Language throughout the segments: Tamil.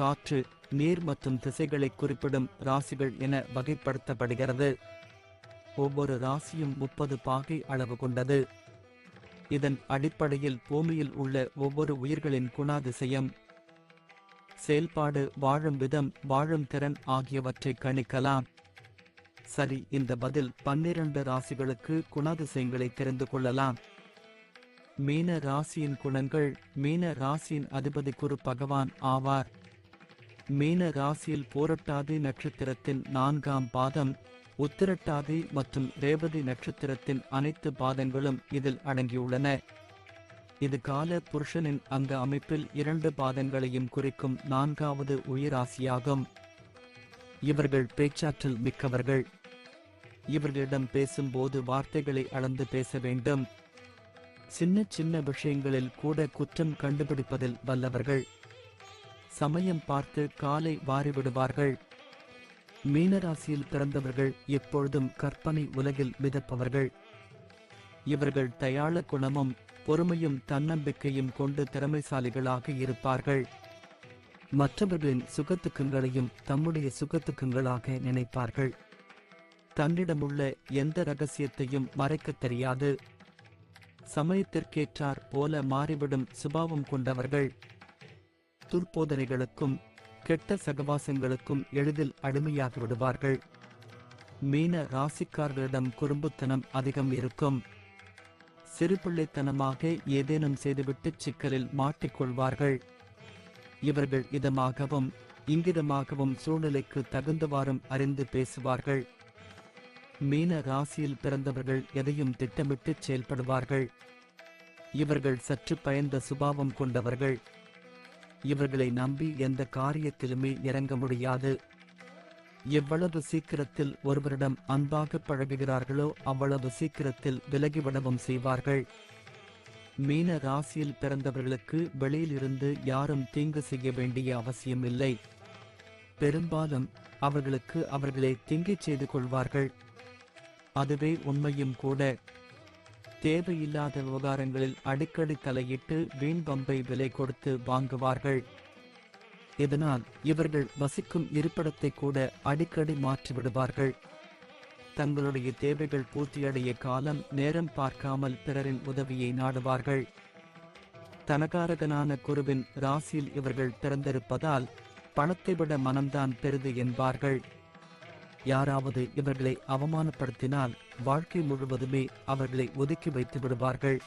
காற்று நீர் மற்றும் திசைகளை குறிப்பிடும் ராசிகள் என வகைப்படுத்தப்படுகிறது. ஒவ்வொரு ராசியும் முப்பது பாகை அளவு கொண்டது. இதன் அடிப்படையில் பூமியில் உள்ள ஒவ்வொரு உயிர்களின் குணாதிசயம் செயல்பாடு வாழும் விதம் வாழும் திறன் ஆகியவற்றை கணிக்கலாம். சரி இந்த பதில் பன்னிரண்டு ராசிகளுக்கு குணாதிசயங்களை தெரிந்து கொள்ளலாம். மீன ராசியின் குணங்கள் மீன ராசியின் அதிபதி குரு பகவான் ஆவார். மீன ராசியில் போரட்டாதி நட்சத்திரத்தின் நான்காம் பாதம் உத்திரட்டாதி மற்றும் ரேவதி நட்சத்திரத்தின் அனைத்து பாதங்களும் இதில் அடங்கியுள்ளன. இது கால புருஷனின் அங்க அமைப்பில் இரண்டு பாதங்களையும் குறிக்கும் நான்காவது உயிராசியாகும். இவர்கள் பேச்சாற்றல் மிக்கவர்கள். இவர்களிடம் பேசும்போது வார்த்தைகளை அளந்து பேச வேண்டும். சின்ன சின்ன விஷயங்களில் கூட குற்றம் கண்டுபிடிப்பதில் வல்லவர்கள். சமயம் பார்த்து காலை வாரிவிடுவார்கள். மீனராசியில் பிறந்தவர்கள் எப்பொழுதும் கற்பனை உலகில் மிதப்பவர்கள். இவர்கள் தயாள குணமும் பொறுமையும் தன்னம்பிக்கையும் கொண்டு திறமைசாலிகளாக இருப்பார்கள். மற்றவர்களின் சுகத்துக்கங்களையும் தம்முடைய சுகத்துக்கங்களாக நினைப்பார்கள். தன்னிடமுள்ள எந்த ரகசியத்தையும் மறைக்கத் தெரியாது. சமயத்திற்கேற்றார் போல மாறிவிடும் சுபாவம் கொண்டவர்கள். துர்போதனைகளுக்கும் கெட்ட சகவாசங்களுக்கும் எளிதில் அடிமையாகி விடுவார்கள் மீன ராசிக்காரர்களிடம் குறும்புத்தனம் அதிகம் இருக்கும். சிறுபிள்ளைத்தனமாக ஏதேனும் செய்துவிட்டு சிக்கலில் மாட்டிக்கொள்வார்கள். இவர்கள் இதமாகவும் இங்கிதமாகவும் சூழ்நிலைக்கு தகுந்தவாறும் அறிந்து பேசுவார்கள். மீன ராசியில் பிறந்தவர்கள் எதையும் திட்டமிட்டு செயல்படுவார்கள். இவர்கள் சற்று பயந்த சுபாவம் கொண்டவர்கள். இவர்களை நம்பி எந்த காரியத்திலுமே இறங்க முடியாது. எவ்வளவு சீக்கிரத்தில் ஒருவரிடம் அன்பாக பழகுகிறார்களோ அவ்வளவு சீக்கிரத்தில் விலகிவிடவும் செய்வார்கள். மீன ராசியில் பிறந்தவர்களுக்கு வெளியிலிருந்து யாரும் தீங்கு செய்ய வேண்டிய அவசியமில்லை. பெரும்பாலும் அவர்களுக்கு அவர்களை தீங்கிச் செய்து கொள்வார்கள். அதுவே உண்மையும் கூட. தேவையில்லாத விவகாரங்களில் அடிக்கடி தலையிட்டு வீண் பம்பை விலை கொடுத்து வாங்குவார்கள். இதனால் இவர்கள் வசிக்கும் இருப்பிடத்தை கூட அடிக்கடி மாற்றிவிடுவார்கள் தங்களுடைய தேவைகள் பூர்த்தியடைய காலம் நேரம் பார்க்காமல் பிறரின் உதவியை நாடுவார்கள். தனகாரகனான குருவின் ராசியில் இவர்கள் பிறந்திருப்பதால் பணத்தை விட மனம்தான் பெரிது என்பார்கள். யாராவது இவர்களை அவமானப்படுத்தினால் வாழ்க்கை முழுவதுமே அவர்களை ஒதுக்கி வைத்து விடுவார்கள்.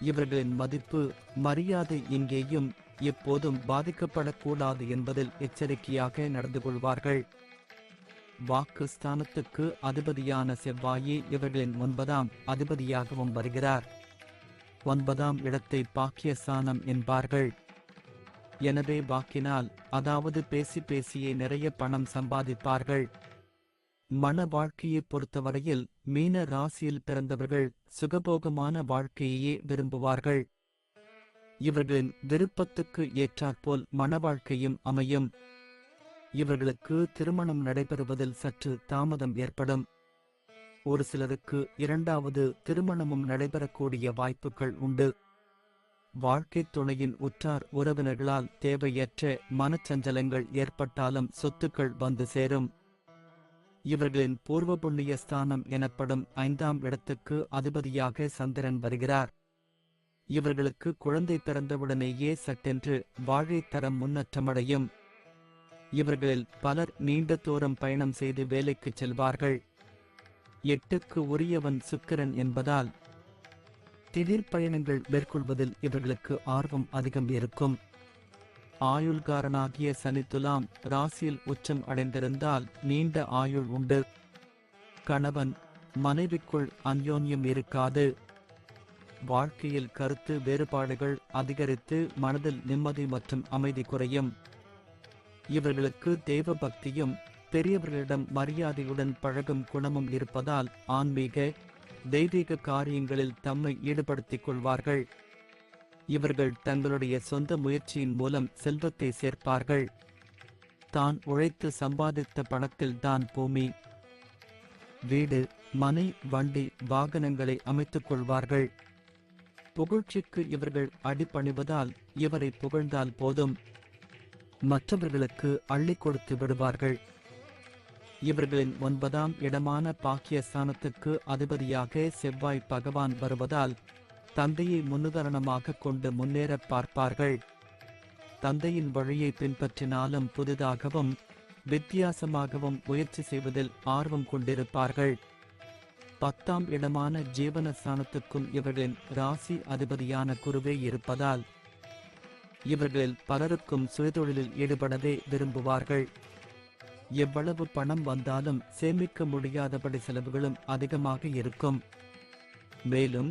இவர்களின் மதிப்பு மரியாதை இங்கேயும் எப்போதும் பாதிக்கப்படக்கூடாது என்பதில் எச்சரிக்கையாக நடந்து கொள்வார்கள். வாக்குஸ்தானத்துக்கு அதிபதியான செவ்வாயே இவர்களின் ஒன்பதாம் அதிபதியாகவும் வருகிறார். ஒன்பதாம் இடத்தை பாக்கியஸ்தானம் என்பார்கள். எனவே வாக்கினால் அதாவது பேசி பேசியே நிறைய பணம் சம்பாதிப்பார்கள். மன வாழ்க்கையை பொறுத்தவரையில் மீன ராசியில் பிறந்தவர்கள் சுகபோகமான வாழ்க்கையையே விரும்புவார்கள். இவர்களின் விருப்பத்துக்கு ஏற்றாற்போல் மன வாழ்க்கையும் அமையும். இவர்களுக்கு திருமணம் நடைபெறுவதில் சற்று தாமதம் ஏற்படும். ஒரு சிலருக்கு இரண்டாவது திருமணமும் நடைபெறக்கூடிய வாய்ப்புகள் உண்டு. வாழ்க்கைத் துணையின் உற்றார் உறவினர்களால் தேவையற்ற மனச்சஞ்சலங்கள் ஏற்பட்டாலும் சொத்துக்கள் வந்து சேரும். இவர்களின் பூர்வ புண்ணிய ஸ்தானம் எனப்படும் ஐந்தாம் இடத்துக்கு அதிபதியாக சந்திரன் வருகிறார். இவர்களுக்கு குழந்தை பிறந்தவுடனேயே சட்டென்று வாழைத்தரம் முன்னேற்றமடையும். இவர்களில் பலர் நீண்ட தூரம் பயணம் செய்து வேலைக்குச் செல்வார்கள். எட்டுக்கு உரியவன் சுக்கிரன் என்பதால் திடீர் பயணங்கள் மேற்கொள்வதில் இவர்களுக்கு ஆர்வம் அதிகம் இருக்கும். ஆயுள்காரனாகிய சனித்துலாம் ராசியில் உச்சம் அடைந்திருந்தால் நீண்ட ஆயுள் உண்டு. கணவன் மனைவிக்குள் அந்யோன்யம் இருக்காது. வாழ்க்கையில் கருத்து வேறுபாடுகள் அதிகரித்து மனதில் நிம்மதி மற்றும் அமைதி குறையும். இவர்களுக்கு தெய்வ பக்தியும் பெரியவர்களிடம் மரியாதையுடன் பழகும் குணமும் இருப்பதால் ஆன்மீக தெய்வீக காரியங்களில் தம்மை ஈடுபடுத்திக் கொள்வார்கள். இவர்கள் தங்களுடைய சொந்த முயற்சியின் மூலம் செல்வத்தை சேர்ப்பார்கள். தான் உழைத்து சம்பாதித்த பணத்தில் தான் பூமி. வீடு மனை வண்டி வாகனங்களை அமைத்துக் கொள்வார்கள். புகழ்ச்சிக்கு இவர்கள் அடிபணிவதால் இவரை புகழ்ந்தால் போதும். மற்றவர்களுக்கு அள்ளிக் கொடுத்து விடுவார்கள். இவர்களின் ஒன்பதாம் இடமான பாக்கியஸ்தானத்துக்கு அதிபதியாக செவ்வாய் பகவான் வருவதால் தந்தையை முன்னுதாரணமாக கொண்டு முன்னேற பார்ப்பார்கள். தந்தையின் வழியை பின்பற்றினாலும் புதிதாகவும் வித்தியாசமாகவும் முயற்சி செய்வதில் ஆர்வம் கொண்டிருப்பார்கள். பத்தாம் இடமான ஜீவனஸ்தானத்துக்கும் இவர்களின் ராசி அதிபதியான குருவே இருப்பதால் இவர்களில் பலருக்கும் சுயதொழிலில் ஈடுபடவே விரும்புவார்கள். எவ்வளவு பணம் வந்தாலும் சேமிக்க முடியாதபடி செலவுகளும் அதிகமாக இருக்கும். மேலும்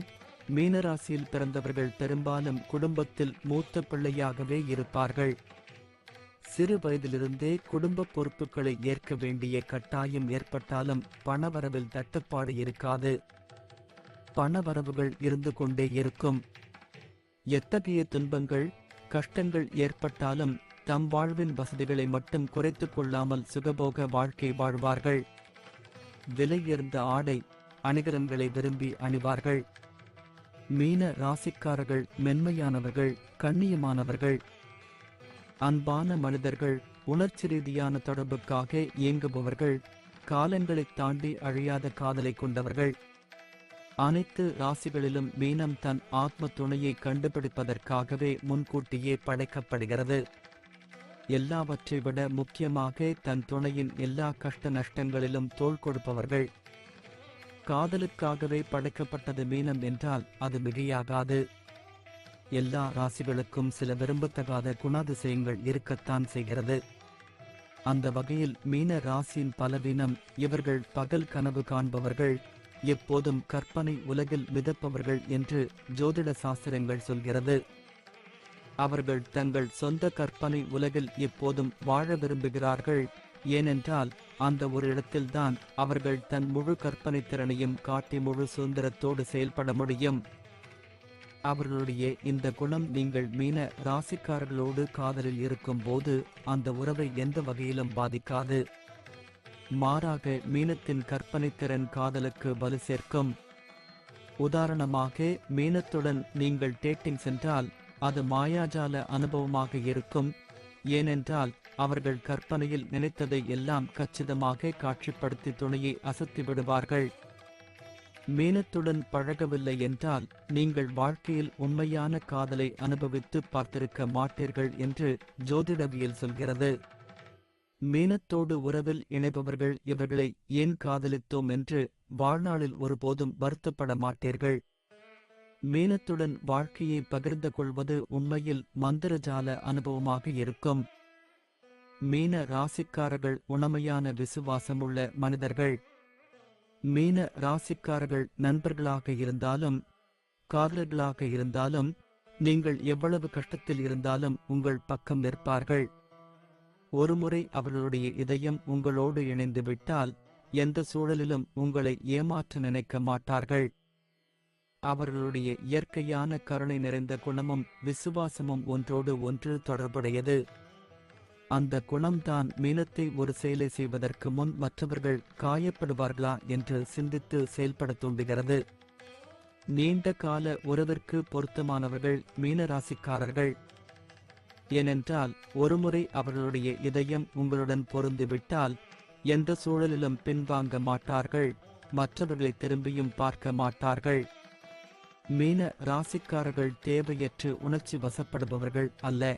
மீனராசியில் பிறந்தவர்கள் பெரும்பாலும் குடும்பத்தில் மூத்த பிள்ளையாகவே இருப்பார்கள். சிறு வயதிலிருந்தே குடும்ப பொறுப்புகளை ஏற்க வேண்டிய கட்டாயம் ஏற்பட்டாலும் பணவரவில் தட்டுப்பாடு இருக்காது. பணவரவுகள் இருந்து கொண்டே இருக்கும். எத்தகைய துன்பங்கள் கஷ்டங்கள் ஏற்பட்டாலும் தம் வாழ்வின் வசதிகளை மட்டும் குறைத்துக் கொள்ளாமல் சுகபோக வாழ்க்கை வாழ்வார்கள். விலையுயர்ந்த ஆடை அணிகலன்களை விரும்பி அணிவார்கள். மீன ராசிக்காரர்கள் மென்மையானவர்கள் கண்ணியமானவர்கள் அன்பான மனிதர்கள் உணர்ச்சி ரீதியான தொடர்புக்காக இயங்குபவர்கள் காலங்களைத் தாண்டி அழியாத காதலை கொண்டவர்கள். அனைத்து ராசிகளிலும் மீனம் தன் ஆத்ம துணையை கண்டுபிடிப்பதற்காகவே முன்கூட்டியே படைக்கப்படுகிறது. எல்லாவற்றை விட முக்கியமாக தன் துணையின் எல்லா கஷ்ட நஷ்டங்களிலும் தோள் கொடுப்பவர்கள். காதலுக்காகவே படைக்கப்பட்டது மீனம் என்றால் அது மிகையாகாது. எல்லா ராசிகளுக்கும் சில விரும்பத்தகாத குணாதிசயங்கள் இருக்கத்தான் செய்கிறது. அந்த வகையில் மீன ராசியின் பலவீனம் இவர்கள் பகல் கனவு காண்பவர்கள் எப்போதும் கற்பனை உலகில் மிதப்பவர்கள் என்று ஜோதிட சாஸ்திரங்கள் சொல்கிறது. அவர்கள் தங்கள் சொந்த கற்பனை உலகில் எப்போதும் வாழ விரும்புகிறார்கள் ஏனென்றால் அந்த ஒரு இடத்தில்தான் அவர்கள் தன் முழு கற்பனை திறனையும் காட்டி முழு சுதந்திரத்தோடு செயல்பட முடியும். அவர்களுடைய இந்த குணம் நீங்கள் மீன ராசிக்காரர்களோடு காதலில் இருக்கும்போது அந்த உறவை எந்த வகையிலும் பாதிக்காது. மாறாக மீனத்தின் கற்பனை திறன் காதலுக்கு வலு சேர்க்கும். உதாரணமாக மீனத்துடன் நீங்கள் டேட்டிங் சென்றால் அது மாயாஜால அனுபவமாக இருக்கும். ஏனென்றால் அவர்கள் கற்பனையில் நினைத்ததை எல்லாம் கச்சிதமாக காட்சிப்படுத்தி துணையை அசத்தி விடுவார்கள். மீனத்துடன் பழகவில்லை என்றால் நீங்கள் வாழ்க்கையில் உண்மையான காதலை அனுபவித்து பார்த்திருக்க மாட்டீர்கள் என்று ஜோதிடவியல் சொல்கிறது. மீனத்தோடு உறவில் இணைபவர்கள் இவர்களை ஏன் காதலித்தோம் என்று வாழ்நாளில் ஒருபோதும் வருத்தப்பட மாட்டீர்கள். மீனத்துடன் வாழ்க்கையை பகிர்ந்து கொள்வது உண்மையில் மந்திரஜால அனுபவமாக இருக்கும். மீன ராசிக்காரர்கள் உணமையான விசுவாசமுள்ள மனிதர்கள். மீன ராசிக்காரர்கள் நண்பர்களாக இருந்தாலும் காதலர்களாக இருந்தாலும் நீங்கள் எவ்வளவு கஷ்டத்தில் இருந்தாலும் உங்கள் பக்கம் நிற்பார்கள். ஒருமுறை அவர்களுடைய இதயம் உங்களோடு இணைந்து விட்டால் எந்த சூழலிலும் உங்களை ஏமாற்ற நினைக்க மாட்டார்கள். அவர்களுடைய இயற்கையான கருணை நிறைந்த குணமும் விசுவாசமும் ஒன்றோடு ஒன்று தொடர்புடையது. அந்த குணம்தான் மீனத்தை ஒரு செயலை செய்வதற்கு முன் மற்றவர்கள் காயப்படுவார்களா என்று சிந்தித்து செயல்பட தூண்டுகிறது. நீண்ட கால உறவிற்கு பொருத்தமானவர்கள் மீனராசிக்காரர்கள். ஏனென்றால் ஒருமுறை அவர்களுடைய இதயம் உங்களுடன் பொருந்துவிட்டால் எந்த சூழலிலும் பின்வாங்க மாட்டார்கள் மற்றவர்களை திரும்பியும் பார்க்க மாட்டார்கள். மீன ராசிக்காரர்கள் தேவையற்று உணர்ச்சி வசப்படுபவர்கள் அல்ல.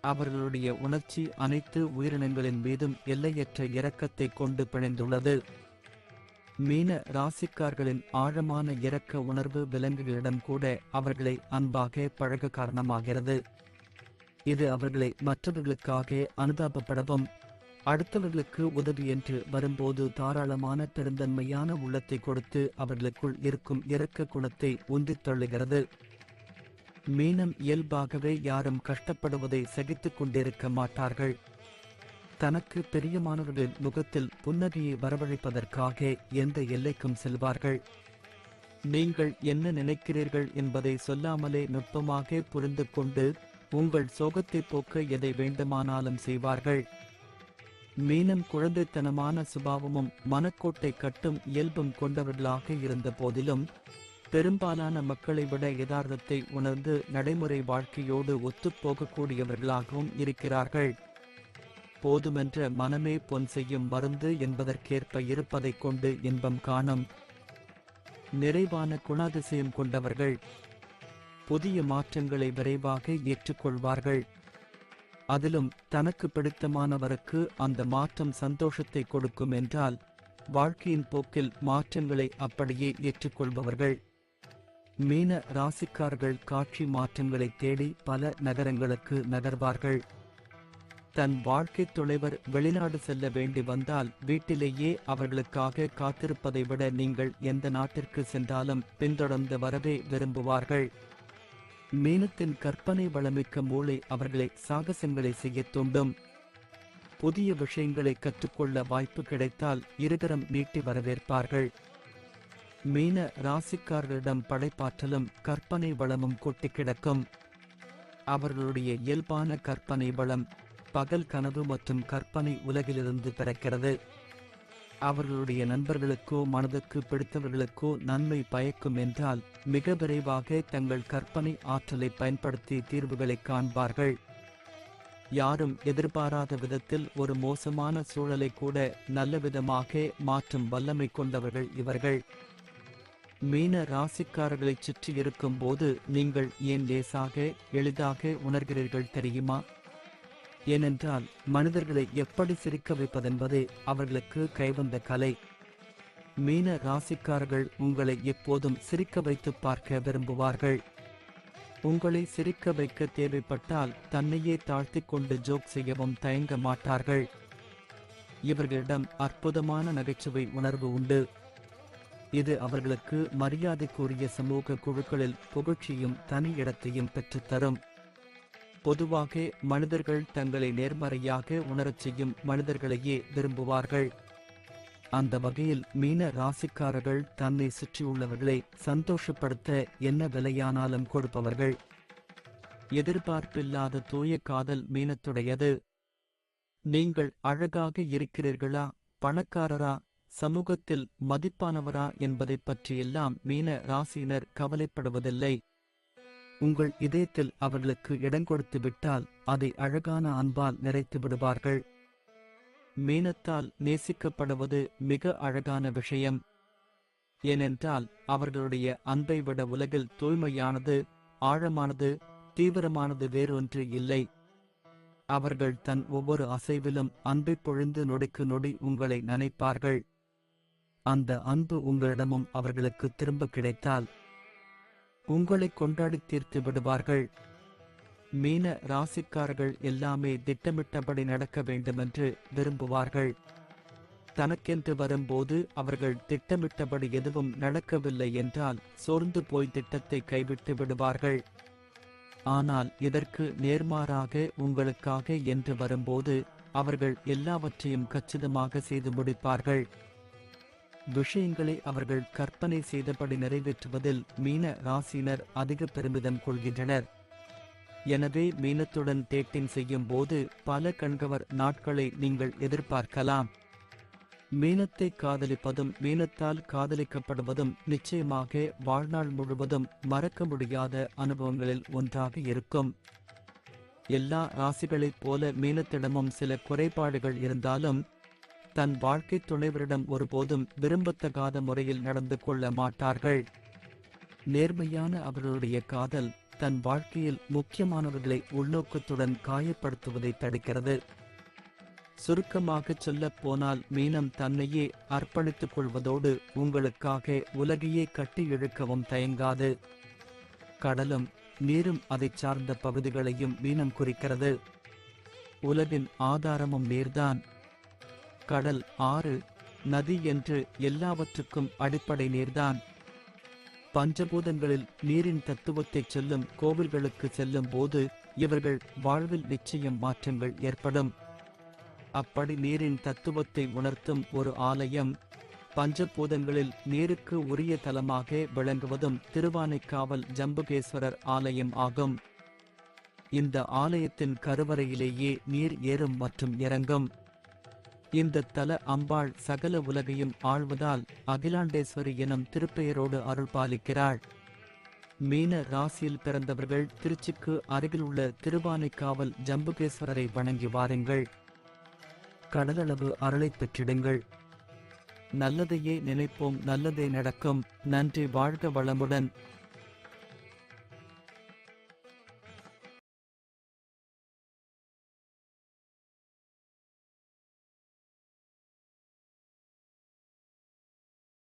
அவர்களுடைய உணர்ச்சி அனைத்து உயிரினங்களின் மீதும் எல்லையற்ற இரக்கத்தை கொண்டு பிணைந்துள்ளது. மீன ராசிக்கார்களின் ஆழமான இரக்க உணர்வு விலங்குகளிடம் கூட அவர்களை அன்பாக பழக காரணமாகிறது. இது அவர்களை மற்றவர்களுக்காக அனுதாபப்படவும் அடுத்தவர்களுக்கு உதவி என்று வரும்போது தாராளமான பெருந்தன்மையான உள்ளத்தை கொடுத்து அவர்களுக்குள் இருக்கும் இரக்க குணத்தை உந்தித் தள்ளுகிறது. மீனம் இயல்பாகவே யாரும் கஷ்டப்படுவதை சகித்துக் கொண்டிருக்க மாட்டார்கள். தனக்கு பிரியமானவர்களின் முகத்தில் புன்னகையை வரவழைப்பதற்காக எந்த எல்லைக்கும் செல்வார்கள். நீங்கள் என்ன நினைக்கிறீர்கள் என்பதை சொல்லாமலே நுட்பமாக புரிந்து கொண்டு உங்கள் சோகத்தை போக்க எதை வேண்டுமானாலும் செய்வார்கள். மீனம் குழந்தைத்தனமான சுபாவமும் மனக்கோட்டை கட்டும் இயல்பும் கொண்டவர்களாக இருந்த போதிலும் பெரும்பாலான மக்களை விட யதார்த்தத்தை உணர்ந்து நடைமுறை வாழ்க்கையோடு ஒத்துப்போகக்கூடியவர்களாகவும் இருக்கிறார்கள். போதுமென்ற மனமே பொன் செய்யும் மருந்து என்பதற்கேற்ப இருப்பதைக் கொண்டு இன்பம் காணும். நிறைவான குணாதிசயம் கொண்டவர்கள் புதிய மாற்றங்களை விரைவாக ஏற்றுக்கொள்வார்கள். அதிலும் தனக்கு பிடித்தமானவருக்கு அந்த மாற்றம் சந்தோஷத்தை கொடுக்கும் என்றால் வாழ்க்கையின் போக்கில் மாற்றங்களை அப்படியே ஏற்றுக்கொள்பவர்கள். மீன ராசிக்கார்கள் காட்சி மாற்றங்களை தேடி பல நகரங்களுக்கு நகர்வார்கள். தன் வாழ்க்கை துணைவர் வெளிநாடு செல்ல வேண்டி வந்தால் வீட்டிலேயே அவர்களுக்காக காத்திருப்பதை விட நீங்கள் எந்த நாட்டிற்கு சென்றாலும் பின்தொடர்ந்து வரவே விரும்புவார்கள். மீனத்தின் கற்பனை வளமிக்க மூளை அவர்களை சாகசங்களை செய்யத் தூண்டும். புதிய விஷயங்களை கற்றுக்கொள்ள வாய்ப்பு கிடைத்தால் இருகரம் நீட்டி வரவேற்பார்கள். மீன ராசிக்காரர்களிடம் படைப்பாற்றலும் கற்பனை வளமும் கொட்டி கிடக்கும். அவர்களுடைய இயல்பான கற்பனை வளம் பகல் கனவு மற்றும் கற்பனை உலகிலிருந்து பிறக்கிறது. அவர்களுடைய நண்பர்களுக்கோ மனதுக்கு பிடித்தவர்களுக்கோ நன்மை பயக்கும் என்றால் மிக விரைவாக தங்கள் கற்பனை ஆற்றலை பயன்படுத்தி தீர்வுகளை காண்பார்கள். யாரும் எதிர்பாராத விதத்தில் ஒரு மோசமான சூழலை கூட நல்ல விதமாக மாற்றும் வல்லமை கொண்டவர்கள் இவர்கள். மீன ராசிக்காரர்களைச் சுற்றி இருக்கும் போது நீங்கள் ஏன் லேசாக எளிதாக உணர்கிறீர்கள் தெரியுமா? ஏனென்றால் மனிதர்களை எப்படி சிரிக்க வைப்பதென்பது அவர்களுக்கு கைவந்த கலை. மீன ராசிக்காரர்கள் உங்களை எப்போதும் சிரிக்க வைத்து பார்க்க விரும்புவார்கள். உங்களை சிரிக்க வைக்க தேவைப்பட்டால் தன்னையே தாழ்த்திக் கொண்டு ஜோக் செய்யவும் தயங்க மாட்டார்கள். இவர்களிடம் அற்புதமான நகைச்சுவை உணர்வு உண்டு. இது அவர்களுக்கு மரியாதைக்குரிய சமூக குழுக்களில் புகழ்ச்சியும் தனி இடத்தையும் பெற்றுத்தரும். பொதுவாக மனிதர்கள் தங்களை நேர்மறையாக உணரச் செய்யும் மனிதர்களையே விரும்புவார்கள். அந்த வகையில் மீன ராசிக்காரர்கள் தன்னை சுற்றியுள்ளவர்களை சந்தோஷப்படுத்த என்ன விலையானாலும் கொடுப்பவர்கள். எதிர்பார்ப்பில்லாத தூய காதல் மீனத்துடையது. நீங்கள் அழகாக இருக்கிறீர்களா? பணக்காரரா? சமூகத்தில் மதிப்பானவரா என்பதைப் பற்றியெல்லாம் மீன ராசியினர் கவலைப்படுவதில்லை. உங்கள் இதயத்தில் அவர்களுக்கு இடம் கொடுத்து விட்டால் அதை அழகான அன்பால் நிறைத்து விடுவார்கள். மீனத்தால் நேசிக்கப்படுவது மிக அழகான விஷயம். ஏனென்றால் அவர்களுடைய அன்பை விட உலகில் தூய்மையானது ஆழமானது தீவிரமானது வேறொன்று இல்லை. அவர்கள் தன் ஒவ்வொரு அசைவிலும் அன்பை பொழிந்து நொடிக்கு நொடி உங்களை நினைப்பார்கள். அந்த அன்பு உங்களிடமும் அவர்களுக்கு திரும்ப கிடைத்தால் உங்களை கொண்டாடி தீர்த்து விடுவார்கள் மீன ராசிக்காரர்கள் எல்லாமே திட்டமிட்டபடி நடக்க வேண்டுமென்று விரும்புவார்கள். தனக்கென்று வரும்போது அவர்கள் திட்டமிட்டபடி எதுவும் நடக்கவில்லை என்றால் சோர்ந்து போய் திட்டத்தை கைவிட்டு விடுவார்கள். ஆனால் இதற்கு நேர்மாறாக உங்களுக்காக என்று வரும்போது அவர்கள் எல்லாவற்றையும் கச்சிதமாக செய்து முடிப்பார்கள். விஷயங்களை அவர்கள் கற்பனை செய்தபடி நிறைவேற்றுவதில் மீன ராசியினர் அதிக பெருமிதம் கொள்கின்றனர். எனவே மீனத்துடன் டேட்டிங் செய்யும் போது பல கண்கவர் நாட்களை நீங்கள் எதிர்பார்க்கலாம். மீனத்தை காதலிப்பதும் மீனத்தால் காதலிக்கப்படுவதும் நிச்சயமாக வாழ்நாள் முழுவதும் மறக்க முடியாத அனுபவங்களில் ஒன்றாக இருக்கும். எல்லா ராசிகளைப் போல மீனத்திடமும் சில குறைபாடுகள் இருந்தாலும் தன் வாழ்க்கை துணைவரிடம் ஒருபோதும் விரும்பத்தகாத முறையில் நடந்து கொள்ள மாட்டார்கள். நேர்மையான அவர்களுடைய காதல் தன் வாழ்க்கையில் முக்கியமானவர்களை உள்நோக்கத்துடன் காயப்படுத்துவதை தடுக்கிறது. சுருக்கமாகச் சொல்லப் போனால் மீனம் தன்னையே அர்ப்பணித்துக் கொள்வதோடு உங்களுக்காக உலகையே கட்டி இழுக்கவும் தயங்காது. கடலும் நீரும் அதைச் சார்ந்த பகுதிகளையும் மீனம் குறிக்கிறது. உலகின் ஆதாரமும் நீர்தான். கடல் ஆறு நதி என்று எல்லாவற்றுக்கும் அடிப்படை நீர்தான். பஞ்சபூதங்களில் நீரின் தத்துவத்தைச் சொல்லும் கோவில்களுக்கு செல்லும் போது இவர்கள் வாழ்வில் நிச்சயம் மாற்றங்கள் ஏற்படும். அப்படி நீரின் தத்துவத்தை உணர்த்தும் ஒரு ஆலயம் பஞ்சபூதங்களில் நீருக்கு உரிய தலமாக விளங்குவதும் திருவானைக்காவல் ஜம்புகேஸ்வரர் ஆலயம் ஆகும். இந்த ஆலயத்தின் கருவறையிலேயே நீர் ஏறும் மற்றும் இறங்கும். இந்த தல அம்பாள் சகல உலகையும் ஆழ்வதால் அகிலாண்டேஸ்வரி எனும் திருப்பெயரோடு அருள் பாலிக்கிறாள் மீன ராசியில் பிறந்தவர்கள் திருச்சிக்கு அருகிலுள்ள திருவானைக்காவல் ஜம்புகேஸ்வரரை வணங்கி வாருங்கள். கடலளவு அருளைப் பெற்றிடுங்கள். நல்லதையே நினைப்போம் நல்லதே நடக்கும். நன்றி வாழ்க வளமுடன்.